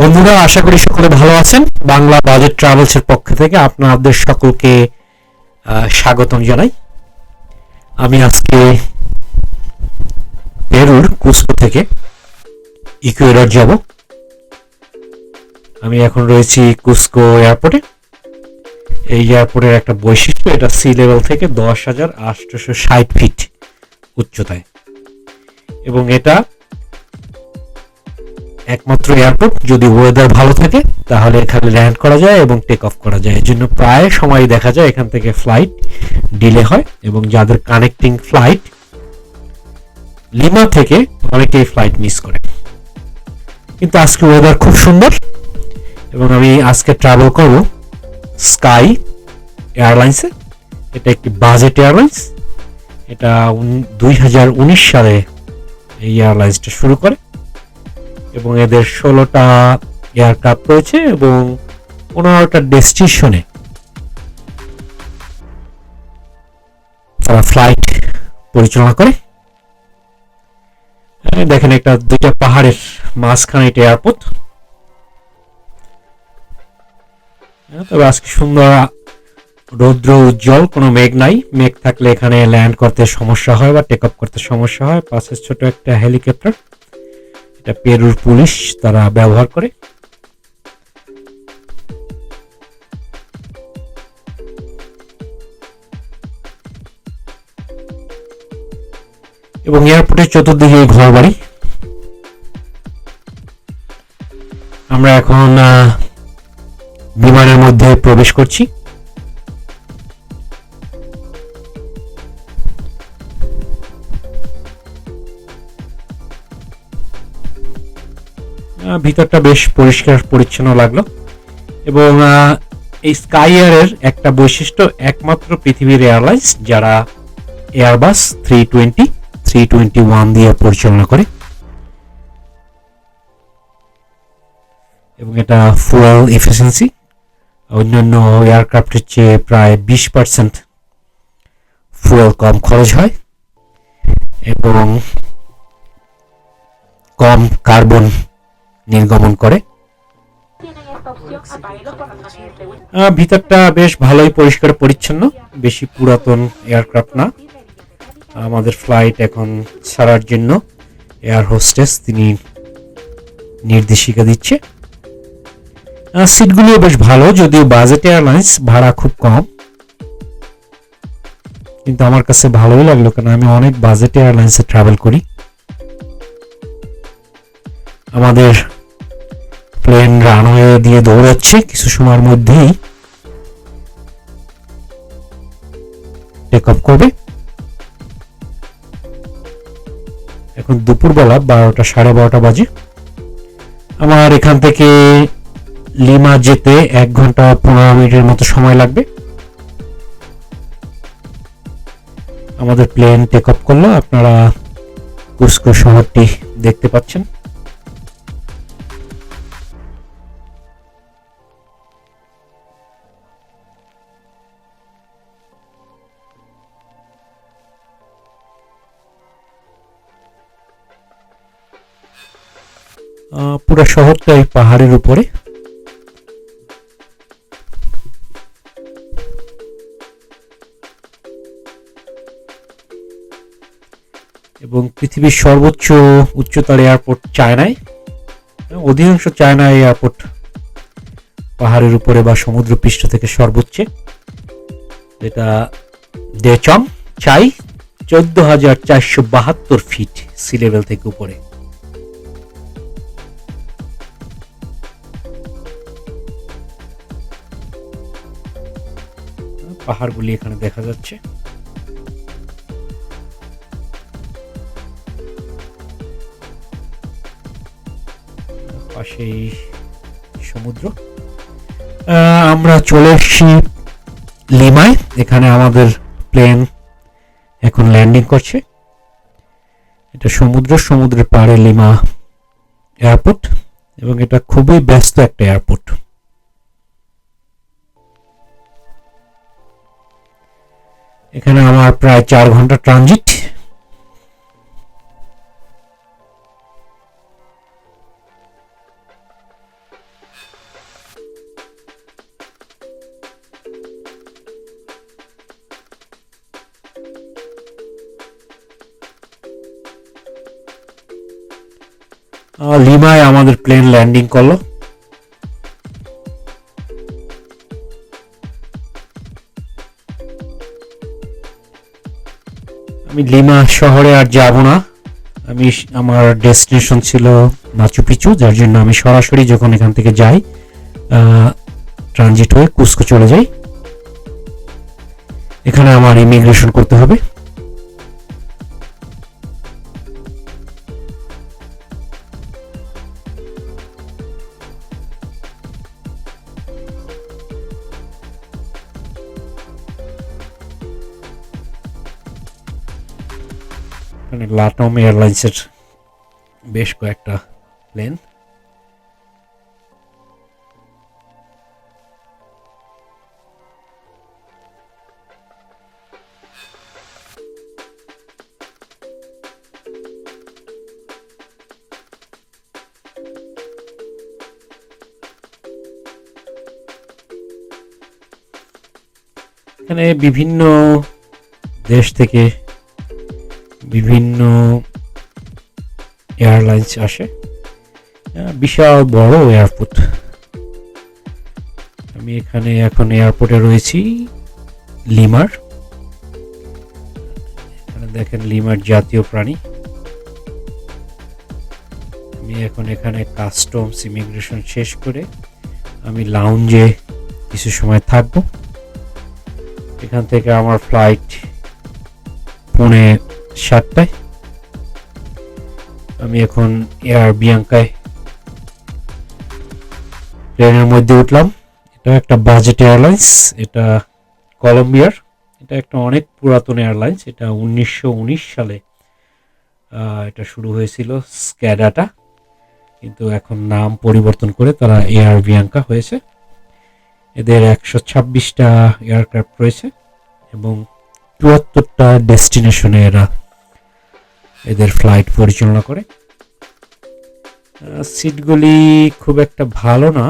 বন্ধুরা, আশা করি সকলে ভালো আছেন। বাংলা বাজেট ট্রাভেলস এর পক্ষ থেকে আপনাদের সকলকে স্বাগতম জানাই। আমি আজকে পেরুর কুস্কো থেকে ইকুয়েডর যাব। আমি এখন রয়েছি কুস্কো এয়ারপোর্টে। এই এয়ারপোর্টের একটা বৈশিষ্ট্য, এটা সি লেভেল থেকে দশ হাজার আটশোশো ষাট ফিট উচ্চতায়। এবং এটা একমাত্র এয়ারপোর্ট যদি ওয়েদার ভালো থাকে, তাহলে এখানে ল্যান্ড করা যায় এবং টেক অফ করা যায়। এর জন্য প্রায় সময় দেখা যায় এখান থেকে ফ্লাইট ডিলে হয় এবং যাদের কানেক্টিং ফ্লাইট লিমা থেকে অনেকেই ফ্লাইট মিস করে। কিন্তু আজকে ওয়েদার খুব সুন্দর এবং আমি আজকে ট্রাভেল করব স্কাই এয়ারলাইন্সে এটা একটি বাজেট এয়ারলাইন্স এটা দুই হাজার উনিশ সালে এই এয়ারলাইন্সটা শুরু করে। এবং এদের ষোলোটা এয়ারক্রাফট রয়েছে এবং পনেরোটা ডেস্টিনেশনে তারা ফ্লাইট পরিচালনা করে। দেখেন একটা দুইটা পাহাড়ের মাঝখানে এটা এয়ারপোর্ট। তবে আজকে সুন্দর রৌদ্র উজ্জ্বল, কোনো মেঘ নাই। মেঘ থাকলে এখানে ল্যান্ড করতে সমস্যা হয় বা টেক আপ করতে সমস্যা হয়। পাশে ছোট একটা হেলিকপ্টার। এটা পেরুর পুলিশ তারা ব্যবহার করে। এবং এয়ারপোর্টের চতুর্দিকে ঘর বাড়ি আমরা এখন বিমানের মধ্যে প্রবেশ করছি। ভিতরটা বেশ পরিষ্কার, পরিচ্ছন্ন লাগল। এবং এই স্কাই এয়ারের একটা বৈশিষ্ট্য, একমাত্র পৃথিবীর এয়ারলাইন্স যারা Airbus three twenty three twenty one দিয়ে পরিচালনা করে। এবং এটা ফুয়েল এফিসিয়েন্সি অন্যান্য এয়ারক্রাফটের চেয়ে প্রায় বিশ পার্সেন্ট ফুয়েল কম খরচ হয়। এবং কম কার্বন নির্গমন করে। ভিতরটা বেশ ভালোই পরিষ্কার পরিচ্ছন্ন, বেশি পুরাতন এয়ারক্রাফট না। আমাদের ফ্লাইট এখন ছাড়ার জন্য এয়ার হোস্টেস তিনি নির্দেশিকা দিচ্ছে। সিটগুলিও বেশ ভালো, যদিও বাজেট এয়ারলাইন্স ভাড়া খুব কম। কিন্তু আমার কাছে ভালোই লাগল, কারণ আমি অনেক বাজেট এয়ারলাইন্সে ট্রাভেল করি। আমাদের প্লেন রানওয়ে দিয়ে দৌড়াচ্ছে কিছু সময়ের মধ্যেই। টেক অফ করবে। এখন দুপুরবেলা বারোটা, সাড়ে বারোটা বাজে। আমার এখান থেকে লিমা যেতে এক ঘণ্টা, পনেরো মিনিটের মতো সময় লাগবে। আমাদের প্লেন টেক অফ করল। আপনারা কুস্কো শহরটি দেখতে পাচ্ছেন। পুরো শহরটাই পাহাড়ের উপরে। এবং পৃথিবীর সর্বোচ্চ উচ্চতর এয়ারপোর্ট চায়নায়। অধিকাংশ চায়না এয়ারপোর্ট পাহাড়ের উপরে বা সমুদ্র পৃষ্ঠ থেকে সর্বোচ্চ। যেটা দেচং চাই, চোদ্দ হাজার চারশো বাহাত্তর ফিট সি লেভেল থেকে উপরে। পাহাড়গুলি এখানে দেখা যাচ্ছে। পাশেই সমুদ্র। আমরা চলে এসেছি লিমায়, এখানে আমাদের প্লেন এখন ল্যান্ডিং করছে। এটা সমুদ্র, সমুদ্রের পাড়ে লিমা এয়ারপোর্ট এবং এটা খুবই ব্যস্ত একটা এয়ারপোর্ট। এখানে আমার প্রায় চার ঘণ্টা ট্রানজিট লিমায় আমাদের প্লেন ল্যান্ডিং করল। আমি লিমা শহরে আর যাব না। আমি আমার ডেস্টিনেশন ছিল মাচু পিচু, যার জন্য আমি সরাসরি যখন এখান থেকে যাই ট্রানজিট হয়ে কুস্কো চলে যাই। এখানে আমার ইমিগ্রেশন করতে হবে। এখানে লাটম এয়ারলাইন্সের বেশ কয়েকটা প্লেন এখানে বিভিন্ন দেশ থেকে বিভিন্ন এয়ারলাইন্স আসে। বিশাল বড় এয়ারপোর্ট। আমি এখানে এখন এয়ারপোর্টে রয়েছি, লিমার। এখানে দেখেন লিমার জাতীয় প্রাণী। আমি এখন এখানে কাস্টমস ইমিগ্রেশন শেষ করে আমি লাউঞ্জে কিছু সময় থাকব। এখান থেকে আমার ফ্লাইট পৌনে সাতটায়। আমি এখন এয়ার বিয়াঙ্কায় ট্রেনের মধ্যে উঠলাম। এটা একটা বাজেট এয়ারলাইন্স, এটা কলম্বিয়ার। এটা একটা অনেক পুরাতন এয়ারলাইন্স, এটা উনিশশো উনিশ সালে এটা শুরু হয়েছিল স্ক্যাডাটা। কিন্তু এখন নাম পরিবর্তন করে তারা এয়ার বিয়াঙ্কা হয়েছে। এদের একশো ছাব্বিশটা এয়ারক্রাফট রয়েছে এবং চুয়াত্তরটা ডেস্টিনেশনে এরা এদের ফ্লাইট পরিচালনা করে। সিটগুলি খুব একটা ভালো না।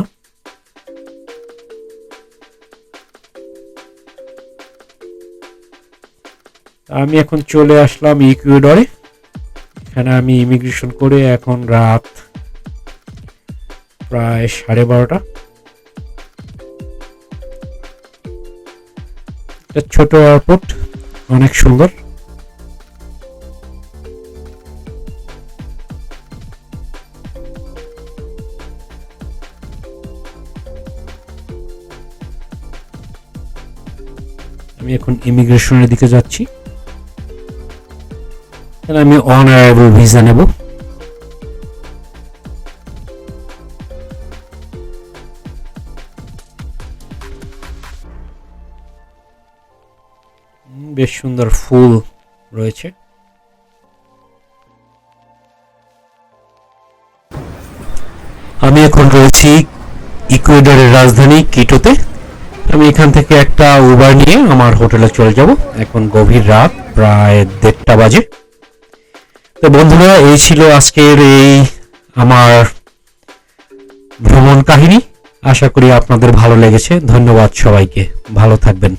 আমি এখন চলে আসলাম ইকুয়েডরে। এখানে আমি ইমিগ্রেশন করে এখন রাত প্রায় সাড়ে বারোটা। ছোট এয়ারপোর্ট অনেক সুন্দর। আমি এখন ইমিগ্রেশনের দিকে যাচ্ছি। তাহলে আমি অন অ্যারাইভাল ভিসা নেব বেশ সুন্দর ফুল রয়েছে। আমি এখন রয়েছি ইকুয়েডরের রাজধানী কিটোতে। আমি এখান থেকে একটা উবার নিয়ে আমার হোটেলে চলে যাব। এখন গভীর রাত, প্রায় দেড়টা বাজে। তো বন্ধুরা এই ছিল আজকের এই আমার ভ্রমণ কাহিনী। আশা করি আপনাদের ভালো লেগেছে। ধন্যবাদ সবাইকে। ভালো থাকবেন।